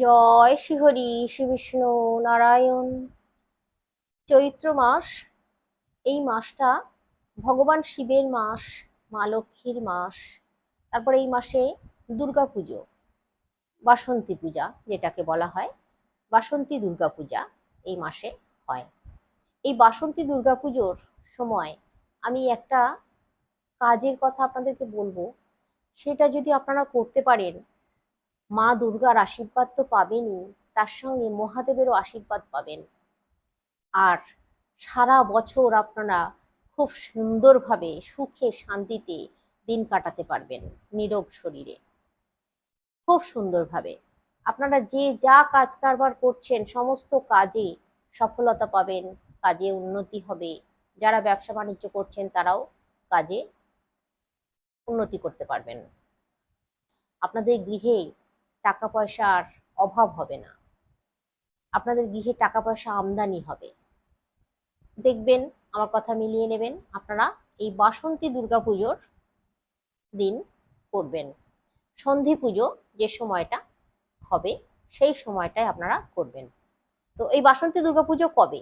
জয় শ্রীহরি, শ্রী বিষ্ণু নারায়ণ। চৈত্র মাস, এই মাসটা ভগবান শিবের মাস, মা লক্ষ্মীর মাস। তারপরে এই মাসে দুর্গা পুজো, বাসন্তী পূজা যেটাকে বলা হয়, বাসন্তী দুর্গা পূজা এই মাসে হয়। এই বাসন্তী দুর্গা পুজোর সময় আমি একটা কাজের কথা আপনাদেরকে বলব, সেটা যদি আপনারা করতে পারেন মা দুর্গার আশীর্বাদ তো পাবেনই, তার সঙ্গে মহাদেবেরও আশীর্বাদ পাবেন। আর সারা বছর আপনারা খুব সুন্দরভাবে সুখে শান্তিতে দিন কাটাতে পারবেন নীরব শরীরে। খুব সুন্দরভাবে। আপনারা যে যা কাজ কারবার করছেন, সমস্ত কাজে সফলতা পাবেন, কাজে উন্নতি হবে। যারা ব্যবসা বাণিজ্য করছেন, তারাও কাজে উন্নতি করতে পারবেন। আপনাদের গৃহে টাকা পয়সার অভাব হবে না। আপনাদের গৃহে টাকা পয়সা আমদানি হবে। দেখবেন, আমার কথা মিলিয়ে নেবেন, আপনারা এই বাসন্তী দুর্গা পুজোর দিন করবেন। সন্ধি পুজো যে সময়টা হবে, সেই সময়টায় আপনারা করবেন। তো এই বাসন্তী দুর্গা পুজো কবে?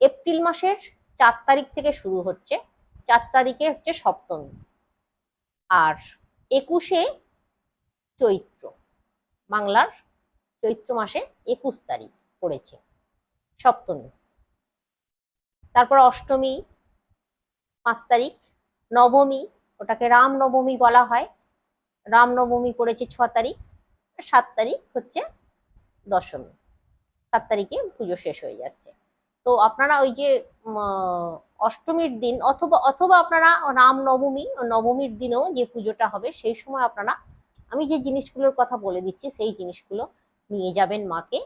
এপ্রিল মাসের চার তারিখ থেকে শুরু হচ্ছে। চার তারিখে হচ্ছে সপ্তমী। আর একুশে চৈত্র। বাংলার চৈত্র মাসে একুশ তারিখ পড়েছে, সপ্তমী। তারপর অষ্টমী, পাঁচ তারিখ। নবমী, ওটাকে রাম নবমী বলা হয়। রাম নবমী পড়েছে ছ তারিখ সাত তারিখ হচ্ছে দশমী। সাত তারিখে পুজো শেষ হয়ে যাচ্ছে। তো আপনারা ওই যে অষ্টমীর দিন অথবা অথবা আপনারা রাম নবমী নবমীর দিনেও যে পুজোটা হবে, সেই সময় আপনারা আমি যে জিনিসগুলোর কথা বলে দিচ্ছি, সেই জিনিসগুলো নিয়ে যাবেন মাকে।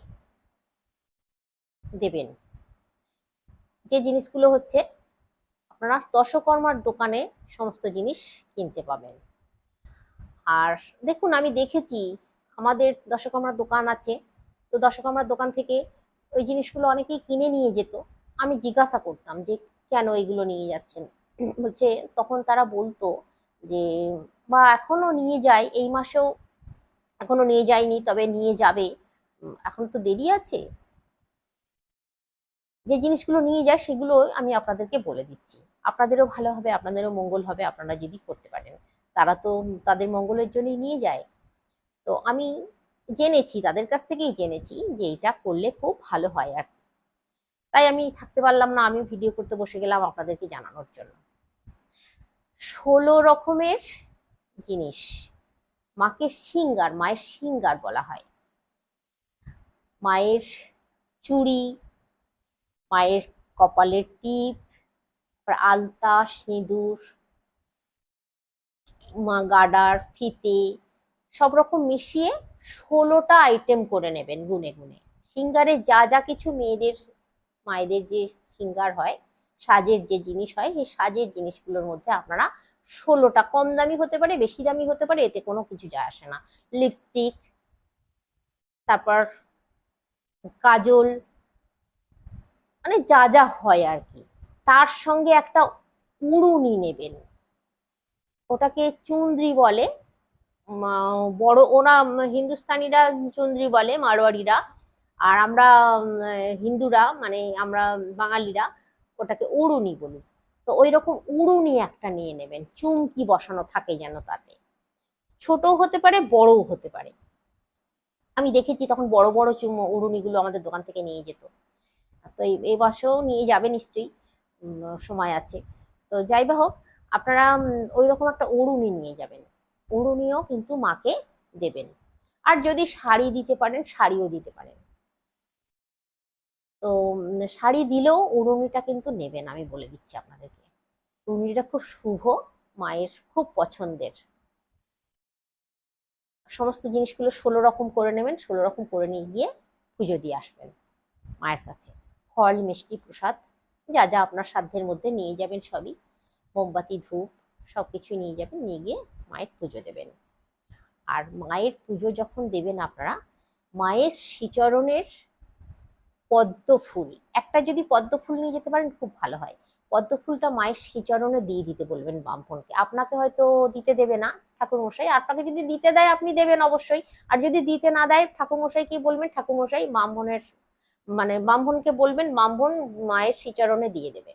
দেবেন। যে জিনিসগুলো হচ্ছে, আপনারা দশকর্মার দোকানে সমস্ত জিনিস কিনতে পাবেন। আর দেখুন, আমি দেখেছি, আমাদের দশকর্মার দোকান আছে। তো দশকর্মার দোকান থেকে ওই জিনিসগুলো অনেকেই কিনে নিয়ে যেত। আমি জিজ্ঞাসা করতাম যে, কেন এগুলো নিয়ে যাচ্ছেন? বলছে, তখন তারা বলতো যে বা এখনও নিয়ে যায় এই মাসেও এখনও নিয়ে যায়নি তবে নিয়ে যাবে। এখন তো দেরি আছে। যে জিনিসগুলো নিয়ে যায়, সেগুলো আমি আপনাদেরকে বলে দিচ্ছি। আপনাদেরও ভালো হবে, আপনাদেরও মঙ্গল হবে, আপনারা যদি করতে পারেন। তারা তো তাদের মঙ্গলের জন্যই নিয়ে যায়। তো আমি জেনেছি, তাদের কাছ থেকেই জেনেছি যে, এটা করলে খুব ভালো হয় আর তাই আমি থাকতে পারলাম না আমি ভিডিও করতে বসে গেলাম আপনাদেরকে জানানোর জন্য। ষোলো রকমের জিনিস। মাকে সিঙ্গার, মায়ের সিঙ্গার বলা হয়। মায়ের চুড়ি, মায়ের কপালের টিপ আলতা, সিঁদুর, মা গাডার, ফিতে, সব রকম মিশিয়ে ষোলোটা আইটেম করে নেবেন গুনে গুনে। সিঙ্গারে যা যা কিছু মেয়েদের, মায়েদের যে সিঙ্গার হয় সাজের যে জিনিস হয়, সেই সাজের জিনিসগুলোর মধ্যে আপনারা ষোলোটা, কম দামি হতে পারে, বেশি দামি হতে পারে, এতে কোনো কিছু যায় আসে না। লিপস্টিক তারপর কাজল মানে যা যা হয় আর কি। তার সঙ্গে একটা উড়ুনি নেবেন। ওটাকে চুন্দ্রি বলে বড় ওরা হিন্দুস্তানিরা চুন্দ্রি বলে মারোয়ারিরা আর আমরা হিন্দুরা মানে আমরা বাঙালিরা ওটাকে উড়ুনি বলি। তো ওই রকম উড়ুনি একটা নিয়ে নেবেন, চুমকি বসানো থাকে যেন তাতে। ছোট হতে পারে, বড়ও হতে পারে। আমি দেখেছি তখন বড় বড় চুম উড়ুনিগুলো আমাদের দোকান থেকে নিয়ে যেত। তো এই বছরও নিয়ে যাবে নিশ্চয়ই সময় আছে। তো যাই বা হোক, আপনারা ওই রকম একটা উড়ুনি নিয়ে যাবেন। উড়ুনিও কিন্তু মাকে দেবেন। আর যদি শাড়ি দিতে পারেন, শাড়িও দিতে পারেন। তো শাড়ি দিলেও উড়ুনিটা কিন্তু নেবেন আমি বলে দিচ্ছি আপনাদেরকে। উড়ুনিটা খুব শুভ, মায়ের খুব পছন্দের। সমস্ত জিনিসগুলো ষোলো রকম করে নেবেন, ষোলো রকম করে নিয়ে গিয়ে পুজো দিয়ে আসবেন মায়ের কাছে। ফল, মিষ্টি, প্রসাদ, যা যা আপনার সাধ্যের মধ্যে নিয়ে যাবেন সবই। মোমবাতি, ধূপ সব কিছু নিয়ে যাবেন, নিয়ে গিয়ে মায়ের পুজো দেবেন। আর মায়ের পুজো যখন দেবেন আপনারা, মায়ের শ্রীচরণের পদ্ম ফুল। একটা যদি পদ্ম ফুল নিয়ে যেতে পারেন, খুব ভালো হয়। পদ্ম ফুলটা মায়ের শ্রীচরণে দিয়ে দিতে বলবেন ব্রাহ্মণকে। আপনাকে হয়তো দিতে দেবে না ঠাকুর মশাই আপনাকে যদি দিতে দেয়, আপনি দেবেন অবশ্যই। আর যদি দিতে না দেয় ঠাকুর মশাই কি বলবেন? ঠাকুর মশাই ব্রাহ্মণের মানে ব্রাহ্মণকে বলবেন, ব্রাহ্মণ মায়ের শ্রীচরণে দিয়ে দেবে।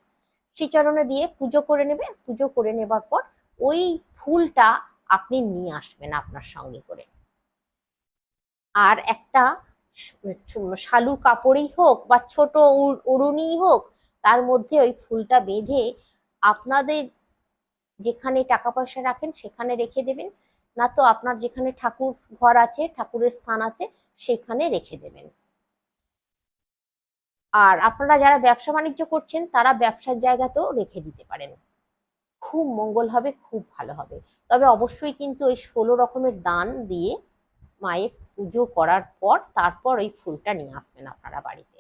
শ্রীচরণে দিয়ে পুজো করে নেবে। পুজো করে নেবার পর ওই ফুলটা আপনি নিয়ে আসবেন আপনার সঙ্গে করে। আর একটা শালু কাপড়ই হোক বা ছোট উড়- উড়ুনিই হোক, তার মধ্যে ওই ফুলটা বেঁধে আপনাদের যেখানে টাকা পয়সা রাখেন সেখানে রেখে দেবেন। না তো আপনার যেখানে ঠাকুর ঘর আছে, ঠাকুরের স্থান আছে, সেখানে রেখে দেবেন। আর আপনারা যারা ব্যবসা বাণিজ্য করছেন, তারা ব্যবসার জায়গাতেও রেখে দিতে পারেন। খুব মঙ্গল হবে, খুব ভালো হবে। তবে অবশ্যই কিন্তু ওই ষোলো রকমের দান দিয়ে মায়ের পুজো করার পর তারপর ওই ফুলটা নিয়ে আসবেন আপনারা বাড়িতে।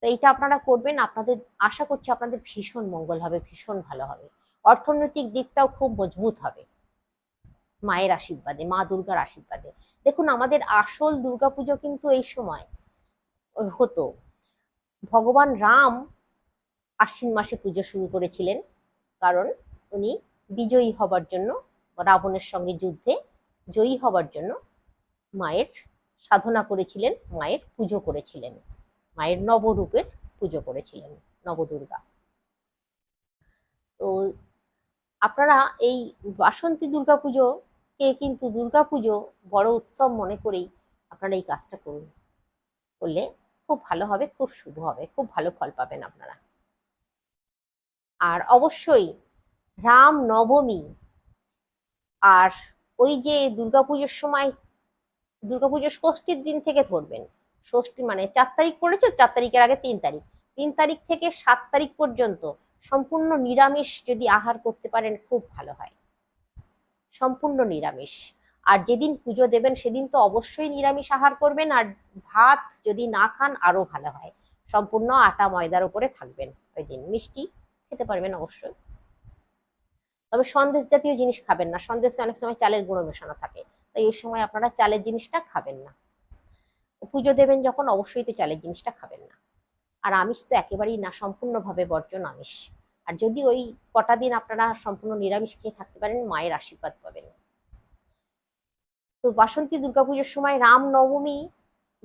তো এইটা আপনারা করবেন। আপনাদের, আশা করছি আপনাদের ভীষণ মঙ্গল হবে, ভীষণ ভালো হবে। অর্থনৈতিক দিকটাও খুব মজবুত হবে। মায়ের আশীর্বাদে, মা দুর্গার আশীর্বাদে। দেখুন, আমাদের আসল দুর্গাপুজো কিন্তু এই সময় হতো। ভগবান রাম আশ্বিন মাসে পুজো শুরু করেছিলেন। কারণ উনি বিজয়ী হবার জন্য, রাবণের সঙ্গে যুদ্ধে জয়ী হবার জন্য মায়ের সাধনা করেছিলেন, মায়ের পুজো করেছিলেন, মায়ের নবরূপের পুজো করেছিলেন নবদুর্গা। তো আপনারা এই বাসন্তী দুর্গা পুজোকে কিন্তু দুর্গা পুজো বড় উৎসব মনে করেই আপনারা এই কাজটা করুন। করলে খুব ভালো হবে, খুব শুভ হবে, খুব ভালো ফল পাবেন আপনারা। আর অবশ্যই রাম নবমী, আর ওই যে দুর্গাপুজোর সময় দুর্গাপুজোর ষষ্ঠীর দিন থেকে ধরবেন। ষষ্ঠী মানে চার তারিখ পড়েছে, চার তারিখের আগে তিন তারিখ। তিন তারিখ থেকে সাত তারিখ পর্যন্ত সম্পূর্ণ নিরামিষ যদি আহার করতে পারেন, খুব ভালো হয়। সম্পূর্ণ নিরামিষ। আর যেদিন পুজো দেবেন, সেদিন তো অবশ্যই নিরামিষ আহার করবেন। আর ভাত যদি না খান, আরও ভালো হয়। সম্পূর্ণ আটা ময়দার উপরে থাকবেন ওই দিন মিষ্টি খেতে পারবেন অবশ্যই। তবে সন্দেশ জাতীয় জিনিস খাবেন না। সন্দেশে অনেক সময় চালের গুঁড়ো মেশানো থাকে। তাই ওই সময় আপনারা চালের জিনিসটা খাবেন না। পুজো দেবেন যখন অবশ্যই তো চালের জিনিসটা খাবেন না। আর আমিষ তো একেবারেই না, সম্পূর্ণভাবে বর্জন আমিষ। আর যদি ওই কটা দিন আপনারা সম্পূর্ণ নিরামিষ খেয়ে থাকতে পারেন, মায়ের আশীর্বাদ পাবেন। তো বাসন্তী দুর্গাপুজোর সময় রামনবমী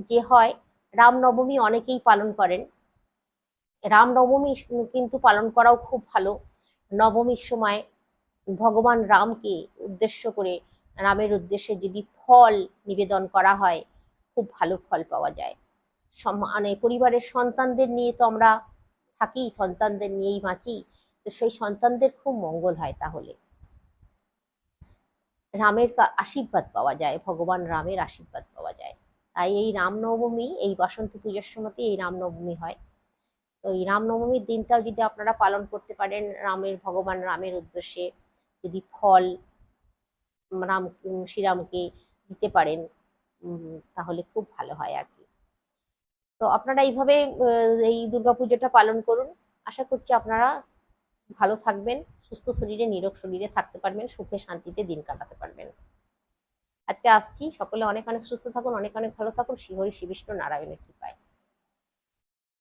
যে হয়, রামনবমী অনেকেই পালন করেন। রামনবমী কিন্তু পালন করাও খুব ভালো। নবমীর সময় ভগবান রামকে উদ্দেশ্য করে রামের উদ্দেশ্যে যদি ফল নিবেদন করা হয়, খুব ভালো ফল পাওয়া যায়। মানে পরিবারের সন্তানদের নিয়ে তো আমরা থাকি, সন্তানদের নিয়েই বাঁচি, তো সেই সন্তানদের খুব মঙ্গল হয় তাহলে। রামের আশীর্বাদ পাওয়া যায়, ভগবান রামের আশীর্বাদ পাওয়া যায়। তাই এই রামনবমী, এই বাসন্তী পুজোর সময়তে এই রামনবমী হয়। তো এই রামনবমীর দিনটাও যদি আপনারা পালন করতে পারেন, রামের, ভগবান রামের উদ্দেশ্যে যদি ফল রাম শ্রীরামকে দিতে পারেন তাহলে খুব ভালো হয় আর কি। তো আপনারা এইভাবে এই দুর্গাপুজোটা পালন করুন। আশা করছি আপনারা ভালো থাকবেন, সুস্থ শরীরে, নিরোগ শরীরে থাকতে পারবেন, সুখে শান্তিতে দিন কাটাতে পারবেন। আজকে আসছি, সকলে অনেক অনেক সুস্থ থাকুন, অনেক অনেক ভালো থাকুন। শ্রীহরি শ্রী বিষ্ণু নারায়ণের কৃপায়।